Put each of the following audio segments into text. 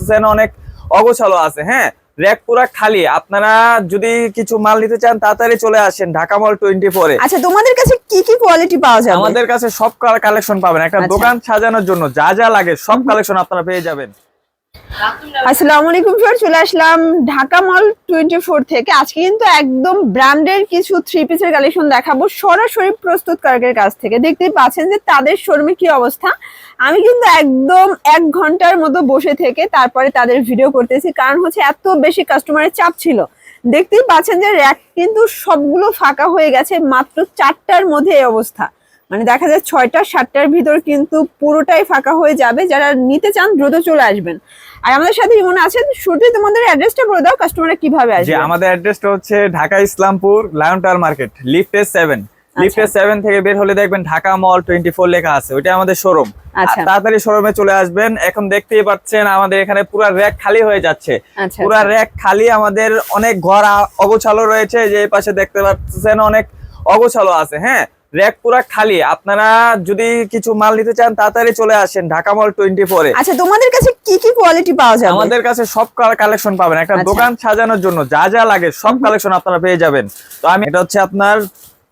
পাচ্ছেন অনেক অগোছালো আছে হ্যাঁ? র্যাক পুরা খালি আপনারা যদি কিছু মাল নিতে চান তাড়াতাড়ি চলে আসেন ঢাকা মল টোয়েন্টি ফোরে আচ্ছা তোমাদের কাছে কি কি কোয়ালিটি পাওয়া যাবে? আমাদের কাছে সব কালেকশন পাবেন একটা আচ্ছা। দোকান সাজানোর জন্য যা যা লাগে সব কালেকশন আপনারা পেয়ে যাবেন। আসসালামু আলাইকুম স্যার চলে আসলাম ঢাকা মল টোয়েন্টি ফোর থেকে। আজকে কিন্তু একদম ব্র্যান্ডের কিছু থ্রি পিসের কালেকশন দেখাবো সরাসরি প্রস্তুতকারকের কাছ থেকে। দেখতেই পাচ্ছেন যে তাদের শোরুমে কি অবস্থা? আমি কিন্তু একদম এক ঘণ্টার মতো বসে থেকে তারপরে তাদের ভিডিও করতেছি। কারণ হচ্ছে এত বেশি কাস্টমারের চাপ ছিল। দেখতেই পাচ্ছেন যে র্যাক কিন্তু সবগুলো ফাঁকা হয়ে গেছে মাত্র চারটার মধ্যে এই অবস্থা। মানে দেখা যায় ছয়টা সাতটার ভিতর কিন্তু পুরোটাই ফাঁকা হয়ে যাবে। যারা নিতে চান দ্রুত চলে আসবেন। আর আমাদের সাথে ইমন আছেন। শুরুতেই তোমাদের অ্যাড্রেসটা বলে দাও কাস্টমাররা কীভাবে আসবে? আমাদের অ্যাড্রেসটা হচ্ছে Dhaka Islampur lion tower market লিফটের সেভেন আচ্ছা। লিফটের সেভেন থেকে বের হলে দেখবেন ঢাকা মল টোয়েন্টি ফোর লেখা আছে ওইটা আমাদের শোরুম আচ্ছা। তাড়াতাড়ি শোরুমে চলে আসবেন। এখন দেখতেই পাচ্ছেন আমাদের এখানে পুরো র্যাক খালি হয়ে যাচ্ছে। আচ্ছা পুরো আচ্ছা। র্যাক খালি আমাদের অনেক ঘর অগোছালো রয়েছে যে পাশে দেখতে পাচ্ছেন অনেক অগোছালো আছে হ্যাঁ? র্যাক পুরা খালি। আপনারা যদি কিছু মাল নিতে চান তাড়াতাড়ি চলে আসেন ঢাকা মল টোয়েন্টি ফোরে আচ্ছা তোমাদের কাছে কি কি কোয়ালিটি পাওয়া যাবে? আমাদের কাছে সব কালেকশন পাবেন। একটা আচ্ছা। দোকান সাজানোর জন্য যা যা লাগে সব কালেকশন আপনারা পেয়ে যাবেন। তো আমি এটা হচ্ছে আপনার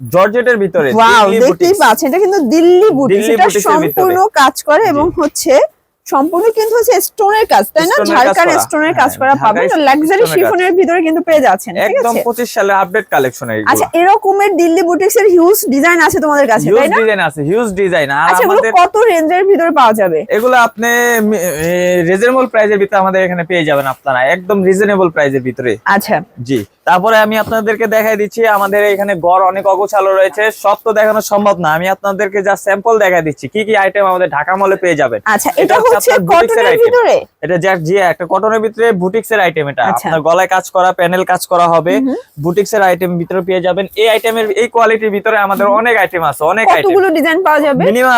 জর্জেটের ভিতরে ওয়াও দেখতেই পাচ্ছেন এটা কিন্তু দিল্লি বুটিক এটা সম্পূর্ণ কাজ করে এবং হচ্ছে সম্পূর্ণ কিন্তু হচ্ছে স্টোনের কাজ তাই না? স্টোনের কাজ করা। স্টোনের কাজ হ্যাঁ, করা পাবেন। লাক্সারি শিফনের ভিতরে কিন্তু পেয়ে যাচ্ছেন ঠিক একদম আছে? পঁচিশ সালে আপডেট কালেকশন আচ্ছা এরকমের দিল্লি বুটিক্স এর হিউজ ডিজাইন আছে তোমাদের কাছে তাই না? হিউজ ডিজাইন আছে হিউজ ডিজাইন আর আচ্ছা আমাদের কত রেঞ্জের ভিতরে পাওয়া যাবে? এগুলো আপনি রিজনেবল প্রাইজের ভিতরে আমাদের এখানে পেয়ে যাবেন আপনারা একদম রিজনেবল প্রাইজের ভিতরে। আচ্ছা। জি তারপরে আমি আপনাদেরকে দেখাই দিচ্ছি আমাদের এখানে গড় অনেক অগোছালো রয়েছে সব তো দেখানো সম্ভব না আমি আপনাদেরকে যা স্যাম্পল দেখাই দিচ্ছি কি কি আইটেম আমাদের ঢাকা মলে পেয়ে যাবেন। আচ্ছা এটা আপনার বুটিক্সের কটনের এটা যা জি একটা কটনের ভিতরে বুটিক্স আইটেম এটা। আচ্ছা। আপনার গলায় কাজ করা প্যানেল কাজ করা হবে। বুটিক্স আইটেম ভিতরে পেয়ে যাবেন। এই আইটেমের এই কোয়ালিটির ভিতরে আমাদের অনেক আইটেম আছে অনেক আইটেম কতগুলো ডিজাইন পাওয়া যাবে? মিনিমাম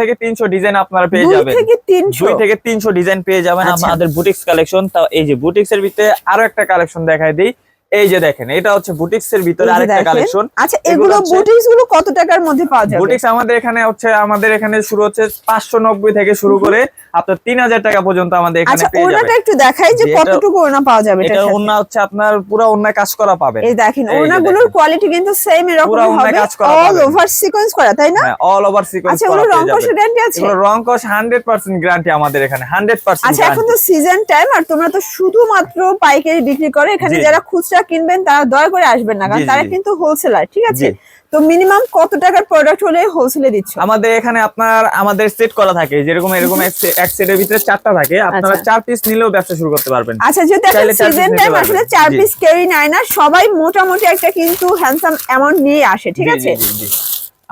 থেকে তিনশো ডিজাইন আপনারা পেয়ে যাবেন। থেকে তিনশো? দুই থেকে তিনশো ডিজাইন পেয়ে যাবেন। আমাদের বুটিক্স কালেকশন তাও এই যে বুটিক্স এর ভিতরে আরও একটা কালেকশন দেখাই দিই। এই যে দেখেন এটা হচ্ছে বুটিক্স এর ভিতরে আরেকটা কালেকশন আচ্ছা এগুলো বুটিক্সগুলো কত টাকার মধ্যে পাওয়া যাবে? বুটিক্স আমাদের এখানে হচ্ছে আমাদের এখানে শুরু হচ্ছে পাঁচশো নব্বই থেকে শুরু করে আপনার তিন হাজার টাকা পর্যন্ত আমাদের এখানে আচ্ছা পেয়ে ওনাটা যাবেন একটু দেখাই যে কতটুকু ওনা পাওয়া যাবে এটা। অন্য হচ্ছে আপনার পুরো অন্য কাজ করা পাবেন। এই দেখেন এই যে ওনাগুলোর কোয়ালিটি কিন্তু সেম এরকম হবে অল ওভার সিকোয়েন্স করা তাই না? হ্যাঁ অল ওভার সিকোয়েন্স আচ্ছা ওগুলো রং যাবেন। গ্যারান্টি আছে? এগুলো রং কষ হান্ড্রেড পার্সেন্ট গ্যারান্টি আমাদের এখানে হান্ড্রেড পার্সেন্ট আচ্ছা এখন তো সিজন টাইম আর তোমরা তো শুধুমাত্র পাইকারি বিক্রি করে এখানে। যারা খুচরা কিনবেন তারা দয়া করে আসবেন না কারণ তারা কিন্তু হোলসেলার ঠিক আছে? তো মিনিমাম কত টাকার প্রোডাক্ট হলে হোলসেলে দিচ্ছ? আমাদের এখানে আপনার আমাদের সেট করা থাকে যেরকম এরকম এক সেটের ভিতরে চারটা থাকে আপনারা আচ্ছা। চার পিস নিলেও ব্যবসা শুরু করতে পারবেন। আচ্ছা যেহেতু এখন সিজন টাইম আসলে চার পিস কেউই নেয় না সবাই মোটামুটি একটা কিন্তু হ্যান্ডসাম অ্যামাউন্ট নিয়ে আসে ঠিক আছে।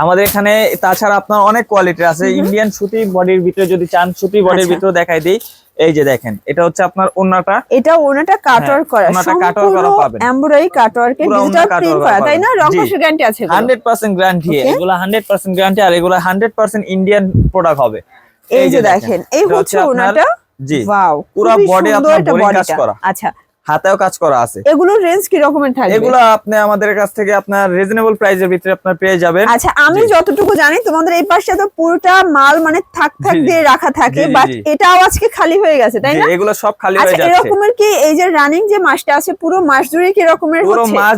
আমাদের এখানে তাছাড়া আপনার অনেক কোয়ালিটি আছে। ইন্ডিয়ান সুতি বডির ভিতরে যদি চান সুতি বডির আচ্ছা। ভিতরে দেখাই দিই। এই যে দেখেন এটা হচ্ছে আপনার ওনাটা এটা ওনাটা কাটওয়ার করা হ্যাঁ, ওনাটা কাটওয়ার্ক করা পাবেন। এমব্রয়ডারি কাটওয়ার্কে ডিজিটাল প্রিন্ট করা করা তাই না। রং জি। গ্যারান্টি আছে এগুলো? Hundred percent guarantee Okay. এগুলো হান্ড্রেড পার্সেন্ট গ্যারান্টি আর এগুলো হান্ড্রেড পার্সেন্ট ইন্ডিয়ান প্রোডাক্ট হবে এই যে দেখেন এই হচ্ছে ওনাটা জি ওয়াও পুরো বডি আপনার বডি কাজ করা। আচ্ছা হাতেও কাজ করা আছে। এগুলোর রেঞ্জ কি রকমের থাকবে? এগুলো আপনি আমাদের কাছ থেকে আপনার রিজনেবল প্রাইসের ভিতরে আপনার পেয়ে যাবেন। আচ্ছা আমি যতটুকু জানি তোমাদের এই পাশে তো পুরোটা মাল মানে থাক থাক। দিয়ে রাখা থাকে বাট এটা এটাও আজকে খালি হয়ে গেছে তাই না? এগুলো সব খালি আচ্ছা হয়ে যাচ্ছে। এরকমের কি এই যে রানিং যে মাসটা আছে পুরো মাস জুড়ে কি রকমের পুরো মাস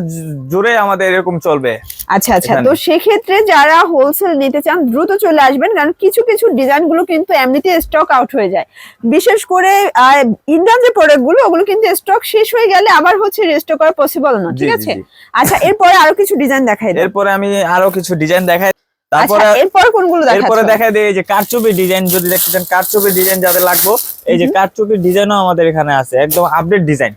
জুড়ে আমাদের এরকম চলবে। আচ্ছা আচ্ছা। তো সেক্ষেত্রে যারা হোলসেল নিতে চান দ্রুত চলে আসবেন কারণ কিছু কিছু ডিজাইনগুলো কিন্তু এমনিতে স্টক আউট হয়ে যায়। বিশেষ করে ইন্ডিয়ান যে প্রোডাক্টগুলো ওগুলো কিন্তু স্টক শেষ হয়ে গেলে আবার হচ্ছে রেস্টক করা পসিবল না ঠিক আছে? আচ্ছা এরপরে আরও কিছু ডিজাইন দেখাই এরপরে আমি আরও কিছু ডিজাইন দেখাই আচ্ছা তারপরে এরপর কোনগুলো এরপরে এই যে ডিজাইন যদি দেখতে চান ডিজাইন যাদের লাগবে এই যে ডিজাইনও আমাদের এখানে আছে একদম আপডেট ডিজাইন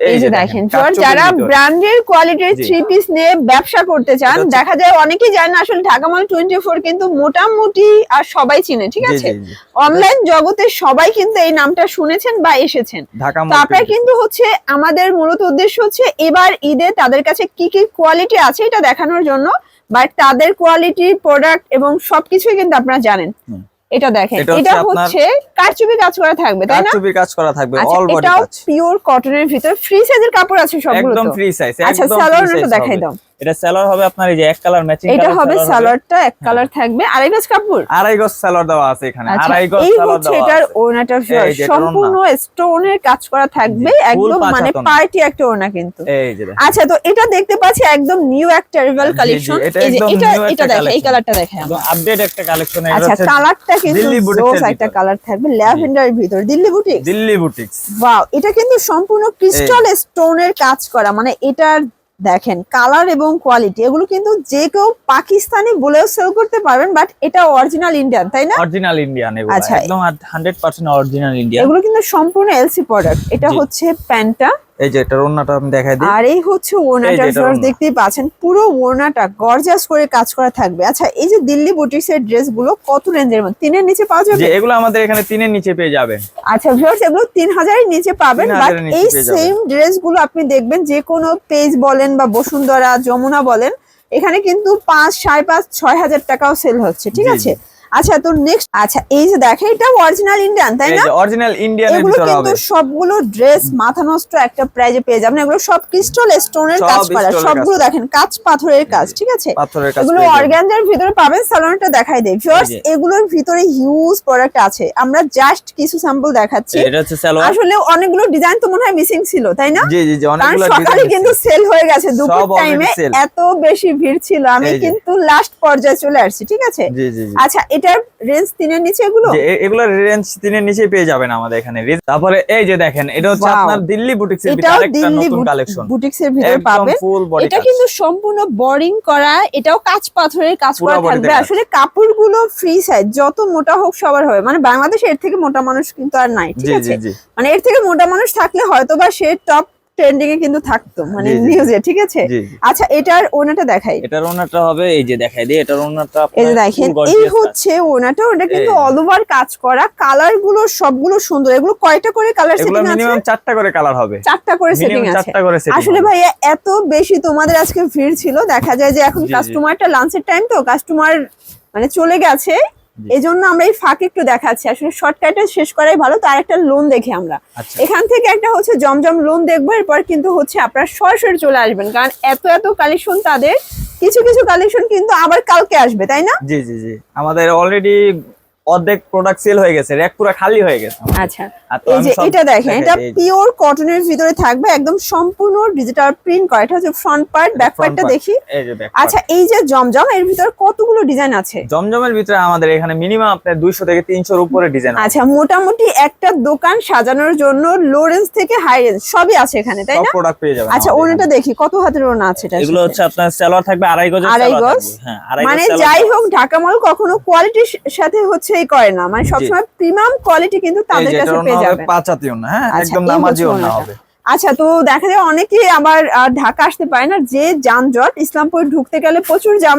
এই যে দেখেন যারা ব্র্যান্ডের কোয়ালিটির থ্রি পিস নিয়ে ব্যবসা করতে চান দেখা যায় অনেকেই জানে না আসলে ঢাকা মাল টোয়েন্টি ফোর কিন্তু মোটামুটি আর সবাই চিনে ঠিক আছে। অনলাইন জগতে সবাই কিন্তু এই নামটা শুনেছেন বা এসেছেন। ঢাকা তো আপনার কিন্তু হচ্ছে আমাদের মূলত উদ্দেশ্য হচ্ছে এবার ঈদে তাদের কাছে কি কি কোয়ালিটি আছে এটা দেখানোর জন্য বাট তাদের কোয়ালিটি প্রোডাক্ট এবং সবকিছুই কিন্তু আপনারা জানেন। এটা দেখেন এটা হচ্ছে কারচুপি কাজ করা থাকবে তাই না? কারচুপি কাজ করা থাকবে আচ্ছা অল বডি কাজ। পিওর কটনের ভিতর ফ্রি সাইজের কাপড় আছে সবগুলো একদম ফ্রি সাইজ আচ্ছা একদম সালোয়ার ফ্রি দেখাই দাও। এটা সেলর হবে আপনার এই যে এক কালার ম্যাচিং এটা হবে সালোয়ারটা এক কালার থাকবে। আড়াই গজ কাপড়। আড়াই গজ দেওয়া আছে এখানে। আচ্ছা আড়াই গজ দেওয়া আছে। এটার সম্পূর্ণ স্টোনের কাজ করা থাকবে। একদম মানে পার্টি একটা ওড়না কিন্তু। এই যে আচ্ছা তো এটা দেখতে পাচ্ছি একদম নিউ একটা রিভাল কালেকশন এই যে এটা এটা দেখে এই কালারটা দেখে একদম আপডেট একটা কালেকশন আচ্ছা কালারটা কিন্তু দিল্লি জোস একটা কালার থাকবে ল্যাভেন্ডার ভিতর। দিল্লি বুটিক দিল্লি ওয়াও এটা কিন্তু সম্পূর্ণ ক্রিস্টাল স্টোনের কাজ করা। মানে এটার দেখেন কালার এবং কোয়ালিটি এগুলো কিন্তু যে কেউ পাকিস্তানি বলেও সেল করতে পারবেন বাট এটা অরিজিনাল ইন্ডিয়ান তাই না? অরিজিনাল ইন্ডিয়ান এগুলো আচ্ছা। একদম 100% অরিজিনাল ইন্ডিয়ান এগুলো কিন্তু সম্পূর্ণ এলসি প্রোডাক্ট এটা হচ্ছে প্যান্টটা এই যে এটার ওন্নাটা আমি দেখাই দিই। আর এই হচ্ছে ওড়নাটা ভিউয়ার্স ওড়না। দেখতেই পাচ্ছেন পুরো ওড়নাটা গর্জাস করে কাজ করা থাকবে। আচ্ছা এই যে দিল্লি বুটিক্স এর ড্রেসগুলো কত রেঞ্জের মধ্যে? তিনের নিচে পাওয়া যে যাবে এগুলো আমাদের এখানে তিনের নিচে পেয়ে যাবেন। আচ্ছা ভিউয়ার্স এগুলো তিন হাজারের নিচে পাবেন 3000 বাট এই সেম ড্রেসগুলো আপনি দেখবেন যে কোনো পেজ বলেন বা বসুন্ধরা যমুনা বলেন এখানে কিন্তু পাঁচ সাড়ে পাঁচ ছয় হাজার টাকাও সেল হচ্ছে ঠিক আছে। আচ্ছা তো নেক্সট আচ্ছা এই যে দেখেন এটা অরিজিনাল ইন্ডিয়ান তাই না? অরিজিনাল ইন্ডিয়ানের এগুলো কিন্তু সবগুলো ড্রেস মাথা নষ্ট একটা প্রাইজে পেয়ে যাবেন। এগুলো সব ক্রিস্টাল স্টোনের কাজ করা। সবগুলো দেখেন কাঁচ পাথরের কাজ ঠিক আছে? কাজ এগুলো অর্গানজার ভিতরে পাবেন সালোয়ারটা দেখাই দেয় ভিউয়ার্স এগুলোর ভিতরে হিউজ প্রোডাক্ট আছে। আমরা জাস্ট কিছু স্যাম্পল দেখাচ্ছি। এটা হচ্ছে সালোয়ার আসলে অনেকগুলো ডিজাইন তো মনে হয় মিসিং ছিল তাই না? জি জি জি অনেকগুলো সকালে কিন্তু সেল হয়ে গেছে দুপুর টাইমে এত বেশি ভিড় ছিল। আমি কিন্তু লাস্ট পর্যায়ে চলে আসছি ঠিক আছে? জি জি জি। আচ্ছা এটার রেঞ্জ তিনের নিচে এগুলো? যে এ- এগুলোর রেঞ্জ তিনের নিচে পেয়ে যাবেন আমাদের এখানে। তারপরে এই যে দেখেন এটা হচ্ছে আপনার দিল্লি ভিতরে দিল্লি নতুন কালেকশন ভিতরে পাবেন। এটা কিন্তু সম্পূর্ণ বোরিং করা এটাও কাঁচ পাথরের কাজ করা থাকবে। আসলে কাপড়গুলো ফ্রি সাইজ যত মোটা হোক সবার হবে। মানে বাংলাদেশে এর থেকে মোটা মানুষ কিন্তু আর নাই ঠিক আছে? মানে এর থেকে মোটা মানুষ থাকলে হয়তো বা সে টপ ট্রেন্ডিং এ কিন্তু থাকতো মানে। নিউজে ঠিক আছে। আচ্ছা এটার ওনাটা দেখাই এটার ওনাটা হবে এই যে দেখাই দিই এটার ওনাটা এই যে দেখেন এই হচ্ছে ওনাটা ওটা কিন্তু। অল ওভার কাজ করা কালারগুলো সবগুলো সুন্দর এগুলো কয়টা করে কালার সেটিং আছে মিনিমাম চারটা করে কালার হবে চারটা করে সেটিং আছে চারটা করে সেটিং আসলে ভাইয়া এত বেশি তোমাদের আজকে ভিড় ছিল দেখা যায় যে এখন। কাস্টমারটা লাঞ্চের টাইম তো কাস্টমার মানে চলে গেছে। এই জন্য আমরা এই ফাঁকে একটু দেখাচ্ছি। আসলে শর্টকাটে শেষ করাই ভালো তার একটা লোন দেখি আমরা। আচ্ছা। এখান থেকে একটা হচ্ছে জমজম লোন দেখব এরপর কিন্তু হচ্ছে আপনারা সরাসরি চলে আসবেন। কারণ এত এত কালেকশন তাদের কিছু কিছু কালেকশন কিন্তু আবার কালকে আসবে তাই না? জি জি জি। আমাদের অলরেডি অর্ধেক প্রোডাক্ট সেল হয়ে গেছে র্যাক পুরো খালি হয়ে গেছে। আচ্ছা। এই যে এটা দেখেন এটা দিই, এই যে। পিওর কটনের ভিতরে থাকবে একদম সম্পূর্ণ ডিজিটাল প্রিন্ট করা। এটা হচ্ছে ফ্রন্ট পার্ট ব্যাক পার্টটা দেখি। এই যে back আচ্ছা এই যে জমজম এর ভিতরে কতগুলো ডিজাইন আছে? জমজমের ভিতরে আমাদের এখানে মিনিমাম আপনার দুইশো থেকে তিনশোর উপরে ডিজাইন আচ্ছা মোটামুটি একটা দোকান সাজানোর জন্য লো রেঞ্জ থেকে হাই রেঞ্জ সবই আছে এখানে তাই না? প্রোডাক্ট পেয়ে যাবেন আচ্ছা ওনাটা দেখি কত হাতের ওনা আছে এটা? এগুলো হচ্ছে আপনার থাকবে আড়াই গজের আড়াই গজ? হ্যাঁ মানে যাই হোক ঢাকা মাল কখনো কোয়ালিটির সাথে হচ্ছে এই করে না। মানে সবসময় প্রিমিয়াম কোয়ালিটি কিন্তু তাদের কাছে এটার পেয়ে ওড়না হবে যাবেন পাঁচ হাতি ওড়না, হ্যাঁ? আচ্ছা, একদম এই নামাজি হচ্ছে ওড়না ওড়নাটা। হবে। আচ্ছা তো দেখা যায় অনেকেই আবার ঢাকা আসতে পারে না যে যানজট ইসলামপুর ঢুকতে গেলে প্রচুর জাম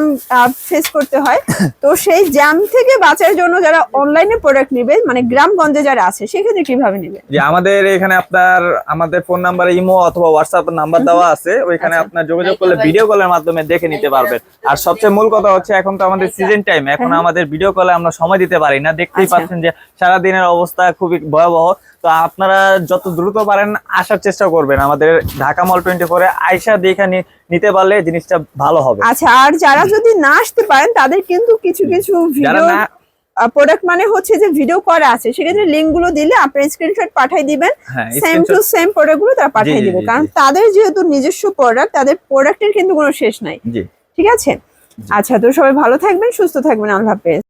ফেস করতে হয়। তো সেই জ্যাম থেকে বাঁচার জন্য যারা অনলাইনে প্রোডাক্ট নেবে মানে গ্রামগঞ্জে যারা আছে সেক্ষেত্রে কীভাবে নেবে? যে আমাদের এখানে আপনার আমাদের ফোন নাম্বার ইমো অথবা হোয়াটসঅ্যাপ নাম্বার দেওয়া আছে ওইখানে আচ্ছা। আপনার যোগাযোগ করলে ভিডিও কলের মাধ্যমে দেখে নিতে পারবেন। আর সবচেয়ে মূল কথা হচ্ছে এখন তো আমাদের সিজন টাইম এখন হ্যাঁ। আমাদের ভিডিও কলে আমরা সময় দিতে পারি না দেখতেই আচ্ছা। পাচ্ছেন যে সারা দিনের অবস্থা খুবই ভয়াবহ। তো আপনারা যত দ্রুত পারেন আসার চেষ্টা করবেন। আমাদের ঢাকা মল টোয়েন্টি ফোরে আইসা দেখে নিতে পারলে জিনিসটা ভালো হবে। আচ্ছা আর যারা যদি না আসতে পারেন তাদের কিন্তু কিছু কিছু ভিডিও প্রোডাক্ট মানে হচ্ছে যে ভিডিও করা আছে সেক্ষেত্রে লিঙ্কগুলো দিলে আপনি স্ক্রিনশট পাঠিয়ে দিবেন। সেম টু সেম প্রোডাক্টগুলো তারা পাঠিয়ে দিবে। কারণ তাদের যেহেতু নিজস্ব প্রোডাক্ট তাদের প্রোডাক্টের কিন্তু কোনো শেষ নাই। ঠিক আছে? আচ্ছা তো সবাই ভালো থাকবেন সুস্থ থাকবেন আল্লাহ হাফেজ।